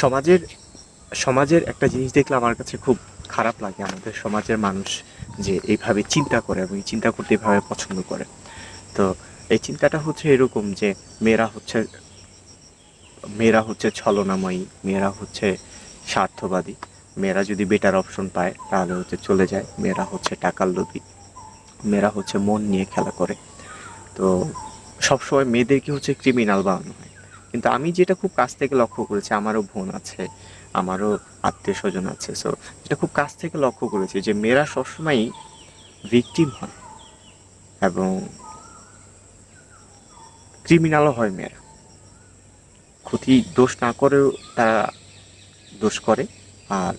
সমাজের সমাজের একটা জিনিস দেখলে আমার কাছে খুব খারাপ লাগে আমাদের সমাজের মানুষ যে এইভাবে চিন্তা করে এবং চিন্তা করতে এইভাবে পছন্দ করে। তো এই চিন্তাটা হচ্ছে এরকম যে মেয়েরা হচ্ছে মেয়েরা হচ্ছে ছলনাময়ী, মেয়েরা হচ্ছে স্বার্থবাদী। মেয়েরা যদি বেটার অপশন পায়, তাহলে হচ্ছে চলে যায়। মেয়েরা হচ্ছে টাকার লোভী। মেয়েরা হচ্ছে মন নিয়ে খেলা করে। তো সবসময় মেয়েদেরকে হচ্ছে ক্রিমিনাল বানানো হয়। কিন্তু আমি যেটা খুব কাছ থেকে লক্ষ্য করেছি, আমারও বোন আছে, আমারও আত্মীয় স্বজন আছে সো যেটা খুব কাছ থেকে লক্ষ্য করেছি যে মেয়েরা সবসময়ই ভিকটিম হয় এবং ক্রিমিনালও হয় মেয়েরা। ক্ষতি দোষ না করেও তারা দোষ করে আর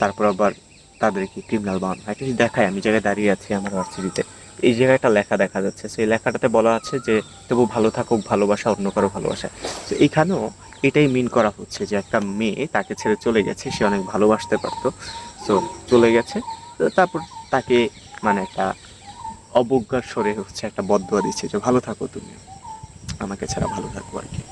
তারপর আবার তাদেরকে ক্রিমিনাল বানানো হয়। জিনিস দেখায়, আমি জায়গায় দাঁড়িয়ে আছি আমার ভার্সিটিতে। এই জায়গায় একটা লেখা দেখা যাচ্ছে। সেই লেখাটাতে বলা আছে যে, তবু ভালো থাকুক, ভালোবাসা অন্য কারও ভালোবাসা। তো এইখানেও এটাই মিন করা হচ্ছে যে, একটা মেয়ে তাকে ছেড়ে চলে গেছে, সে অনেক ভালোবাসতে পারতো। তো চলে গেছে। তারপর তাকে মানে একটা অবজ্ঞার স্বরে হচ্ছে একটা বদয়া দিচ্ছে যে, ভালো থাকো তুমি। আমাকে ছাড়া ভালো থাকো আর কি।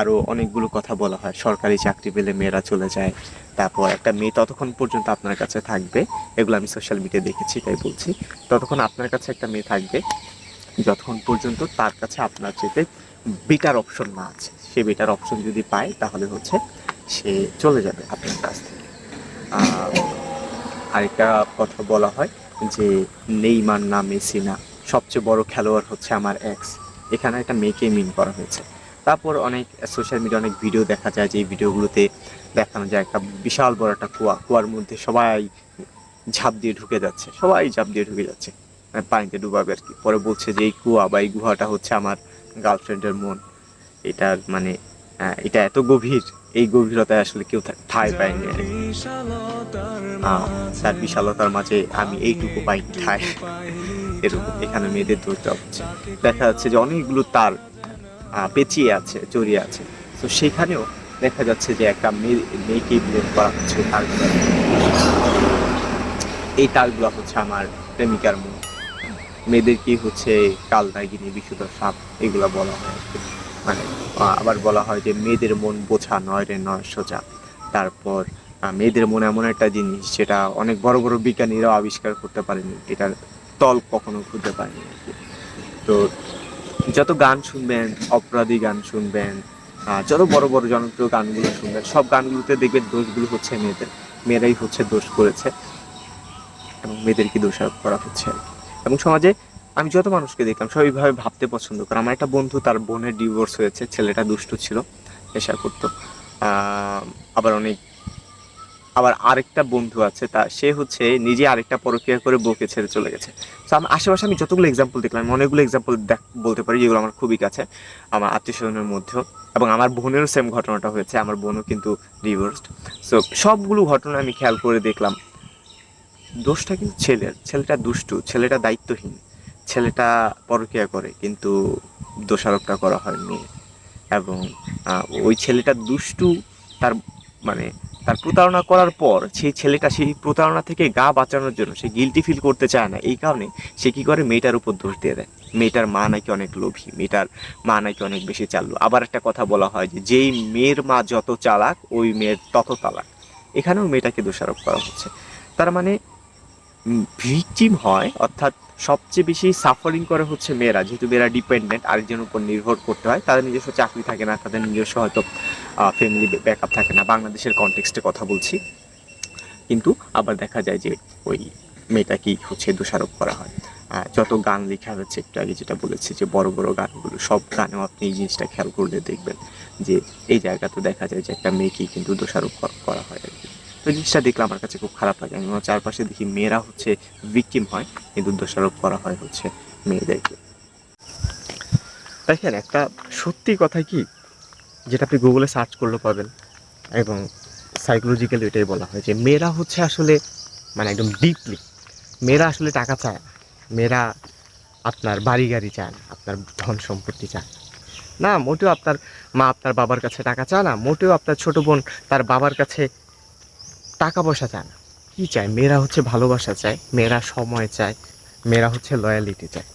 আরও অনেকগুলো কথা বলা হয়। সরকারি চাকরি পেলে মেয়েরা চলে যায়, তারপর একটা মেয়ে ততক্ষণ পর্যন্ত আপনার কাছে থাকবে। এগুলো আমি সোশ্যাল মিডিয়া দেখেছি, তাই বলছি। ততক্ষণ আপনার কাছে একটা মেয়ে থাকবে, যতক্ষণ পর্যন্ত তার কাছে আপনার যেতে বেটার অপশন না আছে। সে বেটার অপশন যদি পায়, তাহলে হচ্ছে সে চলে যাবে আপনার কাছ থেকে। আরেকটা কথা বলা হয় যে, নেইমার না মেসি না, সবচেয়ে বড় খেলোয়াড় হচ্ছে আমার এক্স এখানে একটা মেয়েকে মিন করা হয়েছে। তারপর অনেক সোশ্যাল মিডিয়া অনেক ভিডিও দেখা যায় যে ভিডিওগুলোতে দেখানো যায় একটা বিশাল বড় একটা কুয়া, কুয়ার মধ্যে সবাই ঝাঁপ দিয়ে ঢুকে যাচ্ছে, সবাই ঝাঁপ দিয়ে ঢুকে যাচ্ছে। মানে পানিতে ডুবাবে আর কি। পরে বলছে যে, এই কুয়া বা এই গুহাটা হচ্ছে আমার গার্লফ্রেন্ডের মন। এটার মানে এটা এত গভীর, এই গভীরতায় আসলে কেউ ঠাঁই পায়নি তার বিশালতার মাঝে আমি এইটুকু পাইনি ঠাঁই। এরকম এখানে মেয়েদের দেওয়া হচ্ছে। দেখা যাচ্ছে যে অনেকগুলো তার পেঁচিয়ে আছে, জড়িয়ে আছে। তো সেখানেও দেখা যাচ্ছে যে একটা মেয়ে, মেয়েকে ব্লেম করা হচ্ছে তারগুলো এই তারগুলো হচ্ছে আমার প্রেমিকার মন। মেয়েদেরকে হচ্ছে কাল কালনাগিনী বিশুদ্ধ সাপ এগুলো বলা হয়। মানে আবার বলা হয় যে মেয়েদের মন বোঝা নয় রে, নয় সোজা। তারপর মেয়েদের মন এমন একটা জিনিস যেটা অনেক বড় বড় বিজ্ঞানীরাও আবিষ্কার করতে পারেনি। এটার তল কখনো খুঁজে পারেনি। তো যত গান শুনবেন, অপরাধী গান শুনবেন যত বড় বড় জনপ্রিয় গানগুলো শুনবেন, সব গানগুলোতে দেখবেন দোষগুলো হচ্ছে মেয়েদের, মেয়েরাই হচ্ছে দোষ করেছে এবং মেয়েদেরকে দোষারোপ করা হচ্ছে আর কি। এবং সমাজে আমি যত মানুষকে দেখলাম সবাই এইভাবে ভাবতে পছন্দ করে আমার একটা বন্ধু, তার বোনের ডিভোর্স হয়েছে, ছেলেটা দুষ্ট ছিল নেশা করতো আবার অনেক আবার আরেকটা বন্ধু আছে, তা সে হচ্ছে নিজে আরেকটা পরক্রিয়া করে বউকে ছেড়ে চলে গেছে। তো আমার আশেপাশে আমি যতগুলো এক্সাম্পল দেখলাম, আমি অনেকগুলো এক্সাম্পল দেখ বলতে পারি, যেগুলো আমার খুবই কাছে, আমার আত্মীয় স্বজনের মধ্যেও, এবং আমার বোনেরও সেম ঘটনাটা হয়েছে, আমার বোনও কিন্তু ডিভোর্সড সো সবগুলো ঘটনা আমি খেয়াল করে দেখলাম। দোষটা কিন্তু ছেলের, ছেলেটা দুষ্টু, ছেলেটা দায়িত্বহীন, ছেলেটা পরকিয়া করে, কিন্তু দোষারোপটা করা হয় মেয়ে এবং ওই ছেলেটা দুষ্টু, তার মানে তার প্রতারণা করার পর সেই ছেলেটা সেই প্রতারণা থেকে গা বাঁচানোর জন্য সে গিলটি ফিল করতে চায় না। এই কারণে সে কি করে? মেয়েটার উপর দোষ দিয়ে দেয়। মেয়েটার মা নাকি অনেক লোভী। মেয়েটার মা নাকি অনেক বেশি চালু আবার একটা কথা বলা হয় যে, যেই মেয়ের মা যত চালাক, ওই মেয়ের তত তালাক। এখানেও মেয়েটাকে দোষারোপ করা হচ্ছে। তার মানে ভিকটিম হয়, অর্থাৎ সবচেয়ে বেশি সাফারিং করে হচ্ছে মেয়েরা। যেহেতু মেয়েরা ডিপেন্ডেন্ট আরেকজনের উপর নির্ভর করতে হয়, তাদের নিজস্ব চাকরি থাকে না, তাদের নিজস্ব হয়তো ফ্যামিলি ব্যাকআপ থাকে না। বাংলাদেশের কনটেক্সটে কথা বলছি। কিন্তু আবার দেখা যায় যে ওই মেয়েটাকেই হচ্ছে দোষারোপ করা হয়। যত গান লেখা হচ্ছে একটু আগে যেটা বলেছি যে বড় বড় গানগুলো, সব গানেও আপনি এই জিনিসটা খেয়াল করলে দেখবেন যে এই জায়গাতে দেখা যায় যে একটা মেয়েকেই কিন্তু দোষারোপ করা হয় আর কি। তো জিনিসটা দেখলে আমার কাছে খুব খারাপ লাগে। আমি চারপাশে দেখি মেয়েরা হচ্ছে ভিকটিম হয়, কিন্তু দোষারোপ করা হয় হচ্ছে মেয়েদেরকে। দেখেন, একটা সত্যি কথা কি? যেটা আপনি গুগলে সার্চ করলে পাবেন। এবং সাইকোলজিক্যালি এটাই বলা হয় যে মেয়েরা হচ্ছে আসলে মানে একদম ডিপলি মেয়েরা আসলে টাকা চায় মেয়েরা আপনার বাড়ি গাড়ি চায় না, আপনার ধন সম্পত্তি চায় না। না, মোটেও আপনার মা আপনার বাবার কাছে টাকা চায় না, মোটেও আপনার ছোটো বোন তার বাবার কাছে টাকা পয়সা চায় না। কি চায়? মেয়েরা হচ্ছে ভালোবাসা চায়, মেয়েরা সময় চায়, মেয়েরা হচ্ছে লয়ালিটি চায়।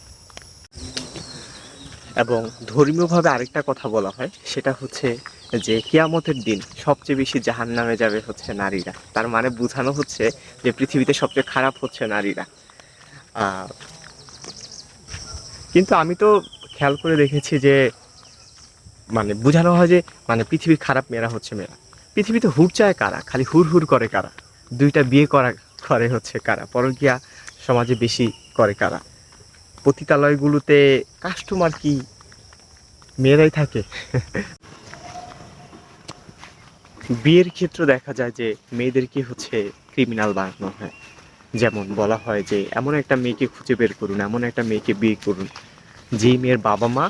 এবং ধর্মীয়ভাবে আরেকটা কথা বলা হয়, সেটা হচ্ছে যে কিয়ামতের দিন সবচেয়ে বেশি জাহান নামে যাবে হচ্ছে নারীরা। তার মানে বোঝানো হচ্ছে যে পৃথিবীতে সবচেয়ে খারাপ হচ্ছে নারীরা। কিন্তু আমি তো খেয়াল করে দেখেছি যে মানে বোঝানো হয় যে মানে পৃথিবীর খারাপ মেয়েরা হচ্ছে মেয়েরা। পৃথিবীতে হুর চায় কারা? খালি হুর হুর করে কারা? দুইটা বিয়ে করা, করে হচ্ছে কারা? পরকিয়া সমাজে বেশি করে কারা? পতিতালয়গুলোতে কাস্টমার কি? মেয়েরাই থাকে। বিয়ের ক্ষেত্রে দেখা যায় যে মেয়েদেরকে হচ্ছে ক্রিমিনাল বানানো হয়। যেমন বলা হয় যে এমন একটা মেয়েকে খুঁজে বের করুন, এমন একটা মেয়েকে বিয়ে করুন যেই মেয়ের বাবা মা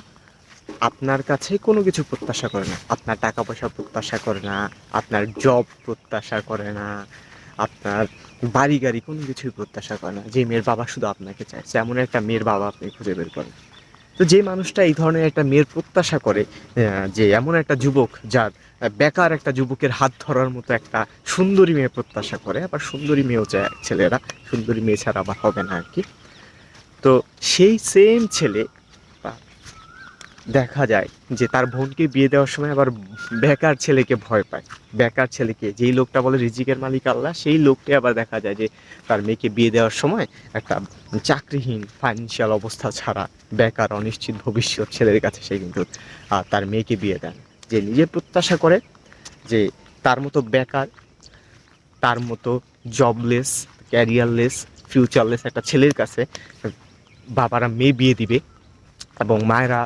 আপনার কাছে কোনো কিছু প্রত্যাশা করে না। আপনার টাকা পয়সা প্রত্যাশা করে না, আপনার জব প্রত্যাশা করে না আপনার বাড়ি গাড়ি কোনো কিছুই প্রত্যাশা করে না। যে মেয়ের বাবা শুধু আপনাকে চায় এমন একটা মেয়ের বাবা আপনি খুঁজে বের করেন। তো যে মানুষটা এই ধরনের একটা মেয়ের প্রত্যাশা করে যে এমন একটা যুবক যার বেকার একটা যুবকের হাত ধরার মতো একটা সুন্দরী মেয়ে প্রত্যাশা করে, আবার সুন্দরী মেয়েও চায় ছেলেরা, সুন্দরী মেয়ে ছাড়া আবার হবে না আর কি। তো সেই সেম ছেলে দেখা যায় যে তার বোনকে বিয়ে দেওয়ার সময় আবার বেকার ছেলেকে ভয় পায়। বেকার ছেলেকে, যেই লোকটা বলে রিজিকের মালিক আল্লাহ, সেই লোককে আবার দেখা যায় যে তার মেয়েকে বিয়ে দেওয়ার সময় একটা চাকরিহীন ফাইন্যান্সিয়াল অবস্থা ছাড়া বেকার, অনিশ্চিত ভবিষ্যৎ ছেলের কাছে সে কিন্তু তার মেয়েকে বিয়ে দেন। যে নিজে প্রত্যাশা করে যে তার মতো বেকার, তার মতো জবলেস ক্যারিয়ারলেস ফিউচারলেস একটা ছেলের কাছে বাবারা মেয়ে বিয়ে দিবে এবং মায়েরা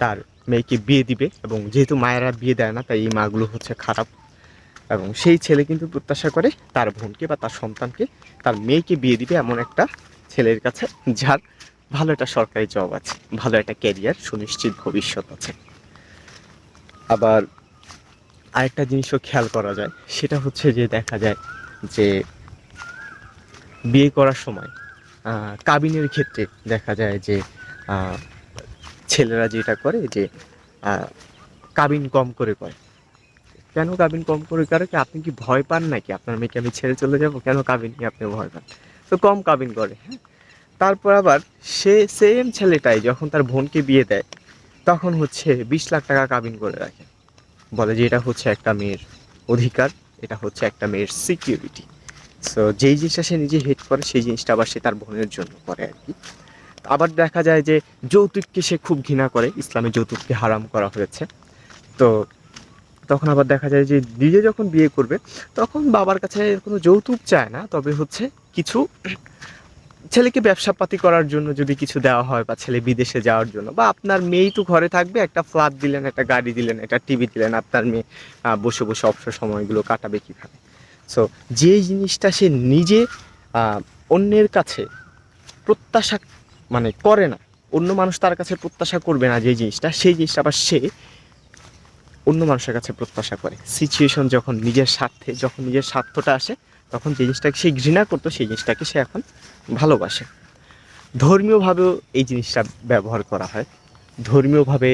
তার মেয়েকে বিয়ে দিবে এবং যেহেতু মায়েরা বিয়ে দেয় না, তাই এই মাগুলো হচ্ছে খারাপ। এবং সেই ছেলে কিন্তু প্রত্যাশা করে তার বোনকে বা তার সন্তানকে তার মেয়েকে বিয়ে দিবে এমন একটা ছেলের কাছে, যার ভালো একটা সরকারি জব আছে, ভালো একটা ক্যারিয়ার সুনিশ্চিত ভবিষ্যৎ আছে। আবার আরেকটা জিনিসও খেয়াল করা যায়, সেটা হচ্ছে যে দেখা যায় যে বিয়ে করার সময় কাবিনের ক্ষেত্রে দেখা যায় যে ছেলেরা যেটা করে যে কাবিন কম করে করে। কেন কাবিন কম করে? করে কি আপনি কি ভয় পান নাকি? আপনার মেয়েকে আমি ছেড়ে চলে যাব? কেন কাবিন নিয়ে আপনি ভয় পান? তো কম কাবিন করে হ্যাঁ? তারপর আবার সে সেম ছেলেটাই যখন তার বোনকে বিয়ে দেয়, তখন হচ্ছে বিশ লাখ টাকা কাবিন করে রাখে। বলে যে, এটা হচ্ছে একটা মেয়ের অধিকার, এটা হচ্ছে একটা মেয়ের সিকিউরিটি সো যেই জিনিসটা সে নিজে হেট করে, সেই জিনিসটা আবার সে তার বোনের জন্য করে আর কি। আবার দেখা যায় যে যৌতুককে সে খুব ঘৃণা করে, ইসলামে যৌতুককে হারাম করা হয়েছে। তো তখন আবার দেখা যায় যে নিজে যখন বিয়ে করবে, তখন বাবার কাছে কোনো যৌতুক চায় না। তবে হচ্ছে কিছু ছেলেকে ব্যবসাপাতি করার জন্য যদি কিছু দেওয়া হয় বা ছেলে বিদেশে যাওয়ার জন্য, বা আপনার মেয়েই তো ঘরে থাকবে, একটা ফ্ল্যাট দিলেন, একটা গাড়ি দিলেন, একটা টিভি দিলেন, আপনার মেয়ে বসে বসে অবসর সময়গুলো কাটাবে কীভাবে? সো যে জিনিসটা সে নিজে অন্যের কাছে প্রত্যাশা মানে করে না। অন্য মানুষ তার কাছে প্রত্যাশা করবে না যে জিনিসটা, সেই জিনিসটা আবার সে অন্য মানুষের কাছে প্রত্যাশা করে। সিচুয়েশন যখন নিজের স্বার্থে, যখন নিজের স্বার্থটা আসে, তখন যে জিনিসটাকে সে ঘৃণা করতো, সেই জিনিসটাকে সে এখন ভালোবাসে। ধর্মীয়ভাবেও এই জিনিসটা ব্যবহার করা হয়। ধর্মীয়ভাবে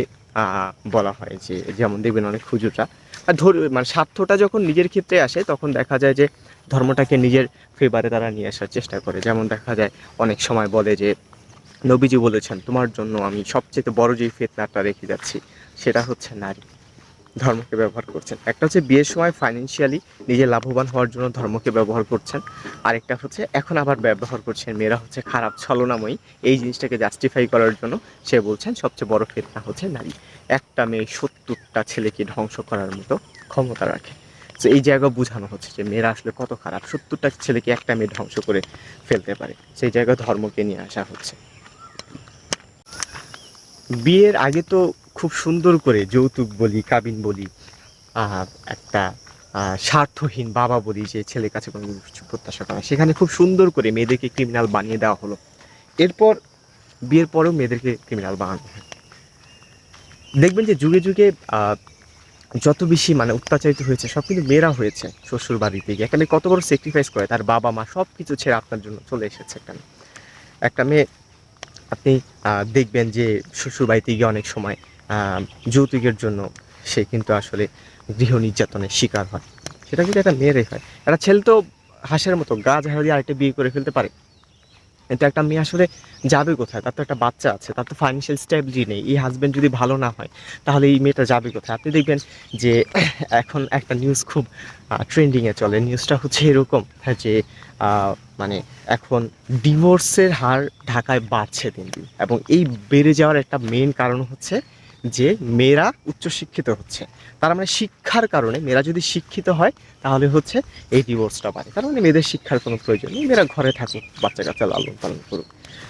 বলা হয় যে, যেমন দেখবেন অনেক হুজুররা, আর ধর মানে স্বার্থটা যখন নিজের ক্ষেত্রে আসে, তখন দেখা যায় যে ধর্মটাকে নিজের ফেভারে তারা নিয়ে আসার চেষ্টা করে। যেমন দেখা যায়, অনেক সময় বলে যে নবীজি বলেছেন, তোমার জন্য আমি সবচেয়ে বড় যে ফেতনাটা রেখে যাচ্ছি, সেটা হচ্ছে নারী। ধর্মকে ব্যবহার করছেন। একটা হচ্ছে বিয়ের সময় ফাইন্যান্সিয়ালি নিজে লাভবান হওয়ার জন্য ধর্মকে ব্যবহার করছেন। আরেকটা হচ্ছে এখন আবার ব্যবহার করছেন। মেয়েরা হচ্ছে খারাপ, ছলনাময়ী। এই জিনিসটাকে জাস্টিফাই করার জন্য সে বলছেন, সবচেয়ে বড় ফেতনা হচ্ছে নারী। একটা মেয়ে সত্তরটা ছেলেকে ধ্বংস করার মতো ক্ষমতা রাখে। তো এই জায়গা বোঝানো হচ্ছে যে মেয়েরা আসলে কত খারাপ। সত্তরটা ছেলেকে একটা মেয়ে ধ্বংস করে ফেলতে পারে। সেই জায়গা ধর্মকে নিয়ে আসা হচ্ছে। বিয়ের আগে তো খুব সুন্দর করে যৌতুক বলি, কাবিন বলি একটা স্বার্থহীন বাবা বলি যে ছেলের কাছে কোনো কিছু প্রত্যাশা করে সেখানে খুব সুন্দর করে মেয়েদেরকে ক্রিমিনাল বানিয়ে দেওয়া হলো। এরপর বিয়ের পরেও মেয়েদেরকে ক্রিমিনাল বানানো হয়। দেখবেন যে যুগে যুগে যত বেশি মানে অত্যাচারিত হয়েছে, সব কিন্তু মেয়েরা হয়েছে শ্বশুর বাড়িতে গিয়ে এখানে কত বড় স্যাক্রিফাইস করে, তার বাবা মা সব কিছু ছেড়ে আপনার জন্য চলে এসেছে মেয়ে একটা মেয়ে আপনি দেখবেন যে শ্বশুরবাড়িতে গিয়ে অনেক সময় যৌতুকের জন্য সে কিন্তু আসলে গৃহ নির্যাতনের শিকার হয়। সেটা কিন্তু একটা মেয়েরই হয়, একটা ছেলে তো হাসের মতো গাছ ঝাড়া দিয়ে আরেকটা বিয়ে করে ফেলতে পারে। কিন্তু একটা মেয়ে আসলে যাবে কোথায়? তার তো একটা বাচ্চা আছে তার তো ফাইন্যান্সিয়াল স্টেবিলিটি নেই। এই হাজব্যান্ড যদি ভালো না হয় তাহলে এই মেয়েটা যাবে কোথায়? আপনি দেখবেন যে এখন একটা নিউজ খুব ট্রেন্ডিংয়ে চলে। নিউজটা হচ্ছে এরকম হ্যাঁ, যে মানে এখন ডিভোর্সের হার ঢাকায় বাড়ছে দিন দিন। এবং এই বেড়ে যাওয়ার একটা মেন কারণ হচ্ছে যে মেয়েরা উচ্চশিক্ষিত হচ্ছে। তার মানে শিক্ষার কারণে মেয়েরা যদি শিক্ষিত হয়, তাহলে হচ্ছে এই ডিভোর্সটা বাড়ে। তার মানে মেয়েদের শিক্ষার কোনো প্রয়োজন নেই, মেয়েরা ঘরে থাকুক বাচ্চা কাচ্চা লালন পালন করুক।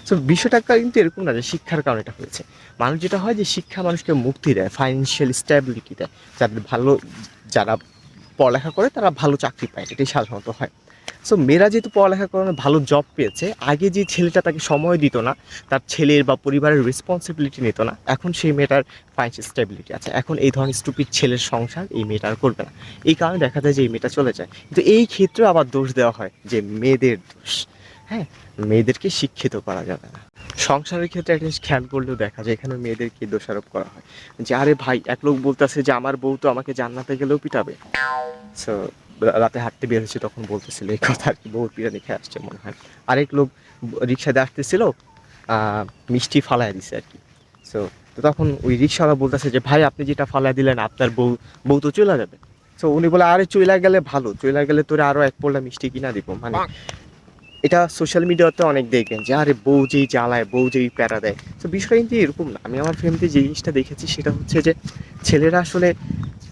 সো বিষয়টা কিন্তু এরকম না যে শিক্ষার কারণে এটা হয়েছে। মানুষ যেটা হয় যে শিক্ষা মানুষকে মুক্তি দেয় ফাইন্যান্সিয়াল স্ট্যাবিলিটি দেয়। যাদের ভালো, যারা পড়ালেখা করে, তারা ভালো চাকরি পায়, এটাই সাধারণত হয়। সো মেয়েরা যেহেতু পড়ালেখা করে ভালো জব পেয়েছে, আগে যে ছেলেটা তাকে সময় দিত না, তার ছেলের বা পরিবারের রেসপন্সিবিলিটি নিত না, এখন সেই মেয়েটার ফাইন্যান্সিয়াল স্টেবিলিটি আছে। এখন এই ধরনের স্টুপিড ছেলের সংসার এই মেয়েটা আর করবে না। এই কারণে দেখা যায় যে এই মেয়েটা চলে যায়। কিন্তু এই ক্ষেত্রে আবার দোষ দেওয়া হয় যে মেয়েদের দোষ। হ্যাঁ মেয়েদেরকে শিক্ষিত করা যাবে না। সংসারের ক্ষেত্রে একটা জিনিস খেয়াল করলেও দেখা যায় এখানে মেয়েদেরকে দোষারোপ করা হয়। যে, আরে ভাই, এক লোক বলতেছে যে, আমার বউ তো আমাকে জান্নাতে গেলেও পিটাবে। সো রাতে হাঁটতে বের হয়েছে তখন বলতেছিল, এই কথা আর কি বউ পিটানি খেয়ে আসছে মনে হয়। আরেক লোক রিক্সাতে আসতেছিল মিষ্টি ফালায় দিছে আর কি। সো তো তখন ওই রিক্সাওয়ালা বলতেছে যে, ভাই, আপনি যেটা ফালায় দিলেন, আপনার বউ বউ তো চলে যাবে। তো উনি বলে, আরে, চইলা গেলে ভালো, চইলা গেলে তোরে আরও এক পোলা মিষ্টি কিনা দিব। মানে এটা সোশ্যাল মিডিয়াতে অনেক দেখবেন যে, আরে, বউ যেই জ্বালায়, বউ যেই প্যারা দেয়। তো বিষয়টা কিন্তু এরকম না। আমি আমার ফ্যামিলিতে যে জিনিসটা দেখেছি, সেটা হচ্ছে যে, ছেলেরা আসলে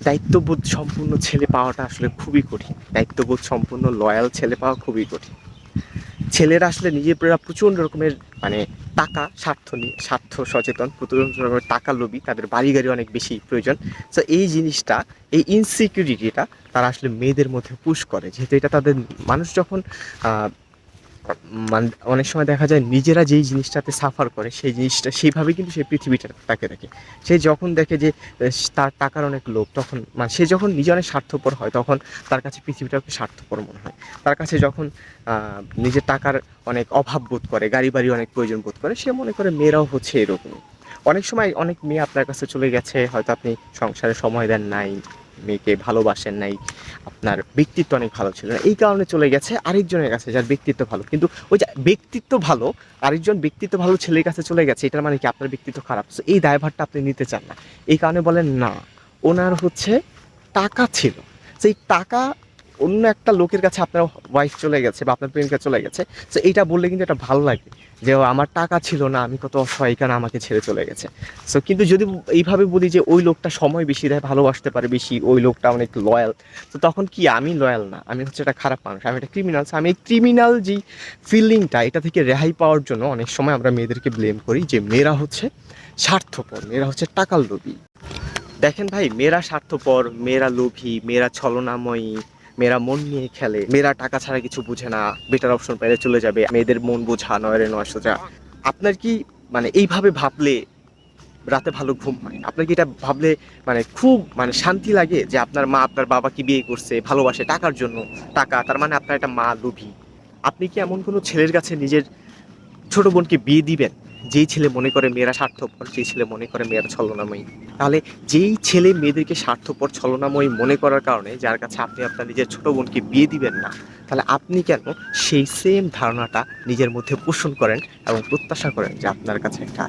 দায়িত্ববোধ সম্পূর্ণ ছেলে পাওয়াটা আসলে খুবই কঠিন। দায়িত্ববোধ সম্পূর্ণ লয়াল ছেলে পাওয়া খুবই কঠিন। ছেলেরা আসলে নিজেরা প্রচণ্ড রকমের মানে টাকা, স্বার্থ নিয়ে, স্বার্থ সচেতন, প্রচণ্ড রকমের টাকা লোভী, তাদের বাড়ি গাড়ি অনেক বেশি প্রয়োজন। তো এই জিনিসটা, এই ইনসিকিউরিটিটা তারা আসলে মেয়েদের মধ্যে পুশ করে। যেহেতু এটা তাদের, মানুষ যখন অনেক সময় দেখা যায় নিজেরা যেই জিনিসটাতে সাফার করে, সেই জিনিসটা, সেইভাবে কিন্তু সেই পৃথিবীটা তাকে দেখে। সে যখন দেখে যে তার টাকার অনেক লোভ, তখন মানে সে যখন নিজে অনেক স্বার্থপর হয়, তখন তার কাছে পৃথিবীটাকে স্বার্থপর মনে হয়। তার কাছে যখন নিজের টাকার অনেক অভাব বোধ করে গাড়ি বাড়ি অনেক প্রয়োজন বোধ করে, সে মনে করে মেয়েরাও হচ্ছে এরকমই। অনেক সময় অনেক মেয়ে আপনার কাছে চলে গেছে, হয়তো আপনি সংসারে সময় দেন নাই মেয়েকে ভালোবাসেন নাই, আপনার ব্যক্তিত্ব অনেক ভালো ছিল না। এই কারণে চলে গেছে আরেকজনের কাছে যার ব্যক্তিত্ব ভালো। কিন্তু ওই যে ব্যক্তিত্ব ভালো, আরেকজন ব্যক্তিত্ব ভালো ছেলের কাছে চলে গেছে, এটার মানে কি আপনার ব্যক্তিত্ব খারাপ? তো এই দায়ভারটা আপনি নিতে চান না। এই কারণে বলেন না, ওনার হচ্ছে টাকা ছিল। সেই টাকা অন্য একটা লোকের কাছে আপনার ওয়াইফ চলে গেছে বা আপনার প্রেমিকা চলে গেছে, তো এইটা বললে কিন্তু এটা ভালো লাগে যে আমার টাকা ছিল না, আমি কত অসহায় কারণ আমাকে ছেড়ে চলে গেছে। সো কিন্তু যদি এইভাবে বলি যে, ওই লোকটা সময় বেশি দেয়, ভালোবাসতে পারে বেশি, ওই লোকটা অনেক লয়াল তো তখন কি আমি লয়াল না? আমি হচ্ছে একটা খারাপ মানুষ, আমি একটা ক্রিমিনাল আমি এই ক্রিমিনাল যেই ফিলিংটা এটা থেকে রেহাই পাওয়ার জন্য অনেক সময় আমরা মেয়েদেরকে ব্লেম করি যে, মেয়েরা হচ্ছে স্বার্থপর, মেয়েরা হচ্ছে টাকার লোভী। দেখেন ভাই, মেয়েরা স্বার্থপর, মেয়েরা লোভী, মেয়েরা ছলনাময়ী মেয়েরা মন নিয়ে খেলে। মেয়েরা টাকা ছাড়া কিছু বুঝে না। বেটার অপশন পাইলে চলে যাবে। মেয়েদের মন বোঝা নয় রে নয় সোজা। আপনার কি মানে এইভাবে ভাবলে রাতে ভালো ঘুম হয়? আপনার কি এটা ভাবলে মানে খুব মানে শান্তি লাগে যে আপনার মা আপনার বাবাকে বিয়ে করছে, ভালোবাসে, টাকার জন্য? টাকা, তার মানে আপনার একটা মা লোভী। আপনি কি এমন কোনো ছেলের কাছে নিজের ছোট বোনকে বিয়ে দিবেন? যেই ছেলে মনে করে মেয়েরা স্বার্থপর, যেই ছেলে মনে করে মেয়েরা ছলনাময়ী। তাহলে যেই ছেলে মেয়েদেরকে স্বার্থপর, ছলনাময়ী মনে করার কারণে যার কাছে আপনি আপনার নিজের ছোট বোনকে বিয়ে দিবেন না, তাহলে আপনি কেন সেই সেম ধারণাটা নিজের মধ্যে পোষণ করেন এবং প্রত্যাশা করেন যে আপনার কাছে একটা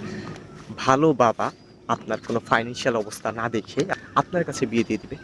ভালো বাবা আপনার কোনো ফাইন্যান্সিয়াল অবস্থা না দেখে আপনার কাছে বিয়ে দিয়ে দিবে?